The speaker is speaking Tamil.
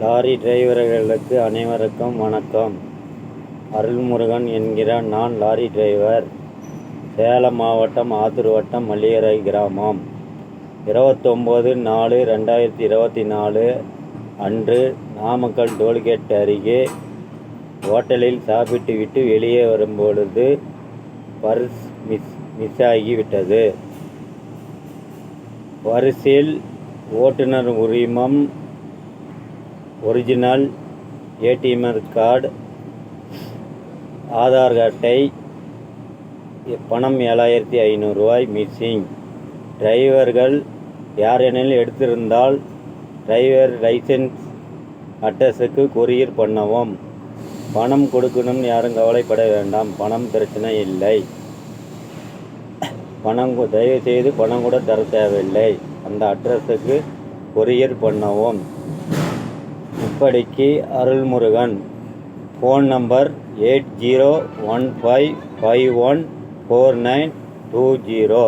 லாரி டிரைவர்களுக்கு அனைவருக்கும் வணக்கம். அருள்முருகன் என்கிற நான் லாரி டிரைவர். சேலம் மாவட்டம் ஆத்தூர் வட்டம் மல்லிகரை கிராமம். இருபத்தொம்போது நாலு ரெண்டாயிரத்தி இருபத்தி நாலு அன்று நாமக்கல் டோல்கேட் அருகே ஹோட்டலில் சாப்பிட்டுவிட்டு வெளியே வரும்பொழுது பர்ஸ் மிஸ் மிஸ் ஆகிவிட்டது பரிசில் ஓட்டுநர் உரிமம் ஒரிஜினல் ஏடிஎம் கார்டு ஆதார் அட்டை பணம் ஏழாயிரத்தி ஐநூறுரூவாய் மிஸ்ஸிங் டிரைவர்கள் யாரெனில் எடுத்திருந்தால் டிரைவர் லைசன்ஸ் அட்ரஸுக்கு கொரியர் பண்ணவும். பணம் கொடுக்கணும்னு யாரும் கவலைப்பட வேண்டாம். பணம் பிரச்சனை இல்லை. பணம் தயவுசெய்து பணம் கூட தர தேவையில்லை. அந்த அட்ரஸுக்கு கொரியர் பண்ணவும். இப்படிக்கு Arulmurugan. Phone number eight zero one five five one four nine two zero